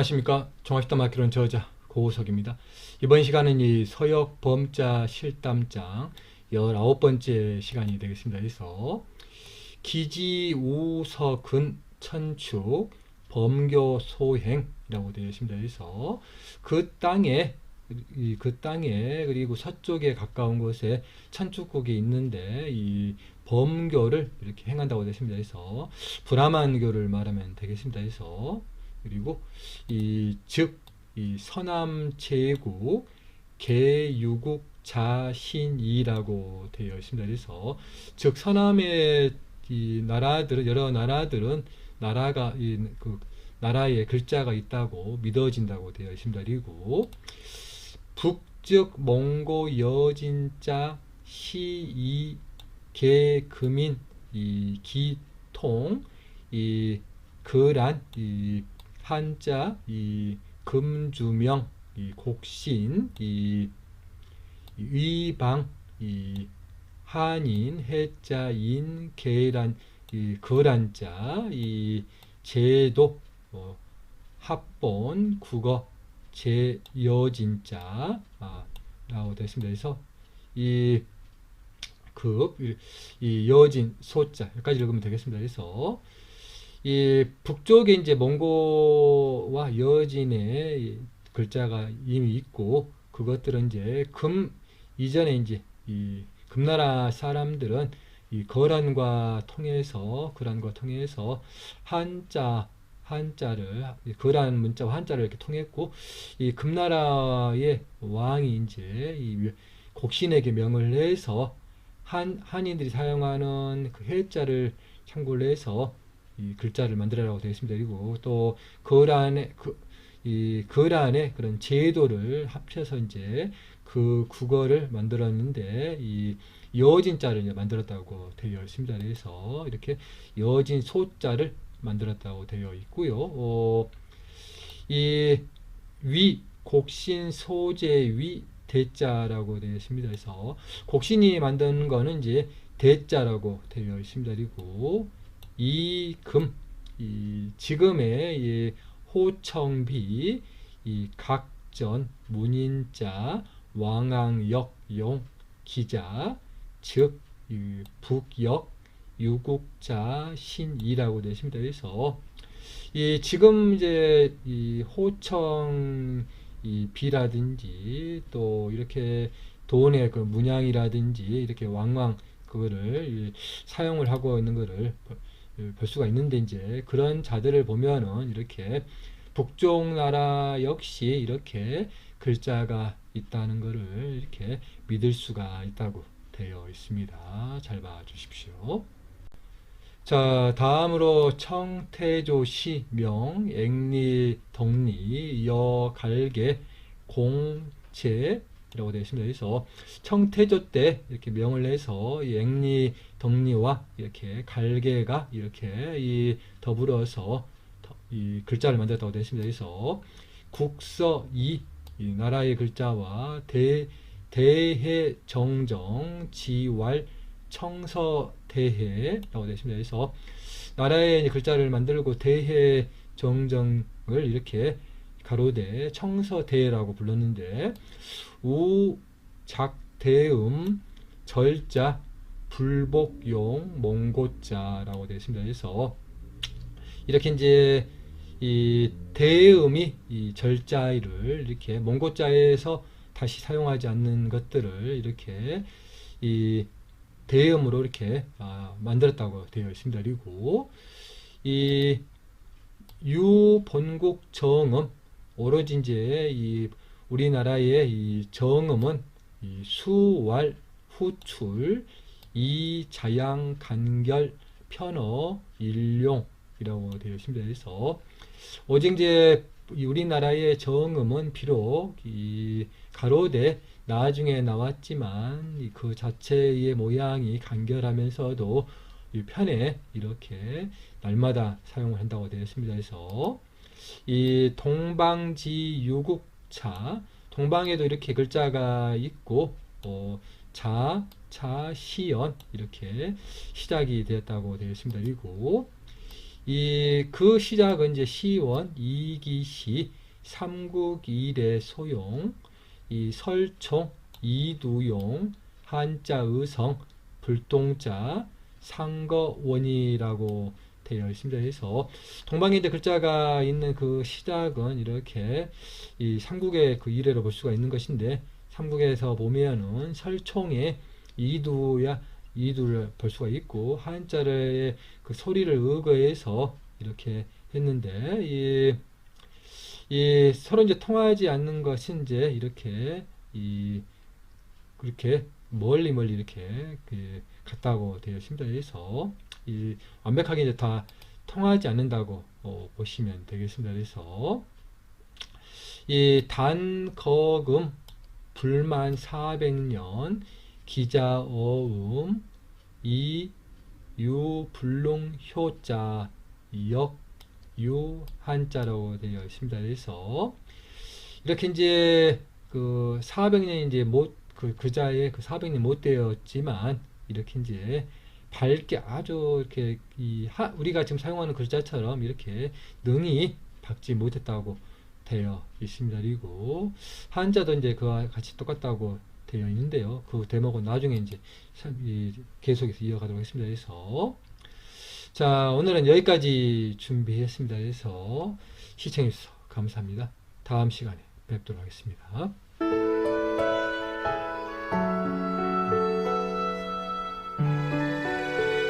안녕하십니까 종합시다 마키론 저자 고우석입니다. 이번 시간은 이 서역 범자 실담장 19번째 시간이 되겠습니다. 그래서 기지 우석은 천축 범교 소행이라고 되어 있습니다. 그래서 그 땅에 이그 땅에 그리고 서쪽에 가까운 곳에 천축국이 있는데 이 범교를 이렇게 행한다고 되어 있습니다. 그래서 브라만교를 말하면 되겠습니다. 그래서 그리고 이 즉 이 서남 제국 개유국 자신이라고 되어 있습니다. 그래서 즉 서남의 이 나라들은 여러 나라들은 나라가 이그 나라에 글자가 있다고 믿어진다고 되어 있습니다. 그리고 북즉 몽고 여진자 시이 개금인 이 기통 이 거란 이 한자 이 금주명 이 곡신 이 위방 이 한인 해자인 계란 이 거란자 이 제도 어, 합본 국어 제여진자 아, 라고 되어 있습니다. 그래서 이 급, 이 여진, 소자 여기까지 읽으면 되겠습니다. 그래서 이 북쪽에 이제 몽고와 여진의 글자가 이미 있고 그것들은 이제 금 이전에 이제 이 금나라 사람들은 이 거란과 통해서 거란과 통해서 한자 한자를 거란 문자와 한자를 이렇게 통했고 이 금나라의 왕이 이제 이 곡신에게 명을 해서 한 한인들이 사용하는 그 해자를 참고를 해서 이 글자를 만들어라고 되어 있습니다. 그리고 또 거란의 그, 이 거란의 그런 제도를 합쳐서 이제 그 국어를 만들었는데 이 여진자를 이제 만들었다고 되어 있습니다. 그래서 이렇게 여진 소자를 만들었다고 되어 있고요. 어, 이 위 곡신 소재 위 대자라고 되어 있습니다. 그래서 곡신이 만든 거는 이제 대자라고 되어 있습니다. 그리고 이금 이 지금의 이 호청비 이 각전 문인자 왕왕역 용 기자 즉 북역 유국자 신이라고 되어 있습니다. 그래서 이 지금 이제 이 호청 이 비라든지 또 이렇게 돈의 그 문양이라든지 이렇게 왕왕 그거를 사용을 하고 있는 거를 볼 수가 있는데 이제 그런 자들을 보면은 이렇게 북쪽 나라 역시 이렇게 글자가 있다는 것을 이렇게 믿을 수가 있다고 되어 있습니다. 잘 봐 주십시오. 자, 다음으로 청태조 시명 앵리 덕리 여갈개 공채 이라고 되어 있습니다. 그래서 청태조 때 이렇게 명을 내서 이 앵리 덕리와 이렇게 갈개가 이렇게 이 더불어서 이 글자를 만들었다고 되어 있습니다. 그래서 국서 이, 이 나라의 글자와 대 대해 정정 지왈 청서 대해라고 되어 있습니다. 그래서 나라의 글자를 만들고 대해 정정을 이렇게 가로대 청서대라고 불렀는데 우작대음 절자 불복용 몽고자라고 되어 있습니다. 그래서 이렇게 이제 이 대음이 이 절자를 이렇게 몽고자에서 다시 사용하지 않는 것들을 이렇게 이 대음으로 이렇게 아, 만들었다고 되어 있습니다. 그리고 이 유본국 정음 오로지 이제 이 우리나라의 이 정음은 이 수왈 후출 이자양 간결 편어 일용이라고 되어 있습니다. 그래서 오직 이제 우리나라의 정음은 비록 이 가로대 나중에 나왔지만 그 자체의 모양이 간결하면서도 편에 이렇게 날마다 사용을 한다고 되어 있습니다. 그래서 이 동방지 유국차 동방에도 이렇게 글자가 있고 어, 자, 자, 시연 이렇게 시작이 되었다고 되어 있습니다. 그리고 이 그 시작은 이제 시원, 이기시, 삼국일의 소용, 이 설총, 이두용, 한자의성, 불동자, 상거원이라고 그래서 동방에 이제 글자가 있는 그 시작은 이렇게 이 삼국의 그 이래로 볼 수가 있는 것인데 삼국에서 보면은 설총에 이두야 이두를 볼 수가 있고 한자의 그 소리를 의거해서 이렇게 했는데 이, 이 서로 이제 통하지 않는 것은 이제 이렇게 이 그렇게 멀리 멀리 이렇게 그 같다고 되어 있습니다. 그래서 이 완벽하게 이제 다 통하지 않는다고 어, 보시면 되겠습니다. 그래서 이 단거금 불만 400년 기자어음 이유 불능 효자 역유 한자라고 되어 있습니다. 그래서 이렇게 이제 그 400년이 이제 못 그 그자에 그 400년 못 되었지만 이렇게 이제 밝게 아주 이렇게 이 하, 우리가 지금 사용하는 글자처럼 이렇게 능히 박지 못했다고 되어 있습니다. 그리고 한자도 이제 그와 같이 똑같다고 되어 있는데요. 그 대목은 나중에 이제 계속해서 이어가도록 하겠습니다. 그래서 자 오늘은 여기까지 준비했습니다. 그래서 시청해 주셔서 감사합니다. 다음 시간에 뵙도록 하겠습니다.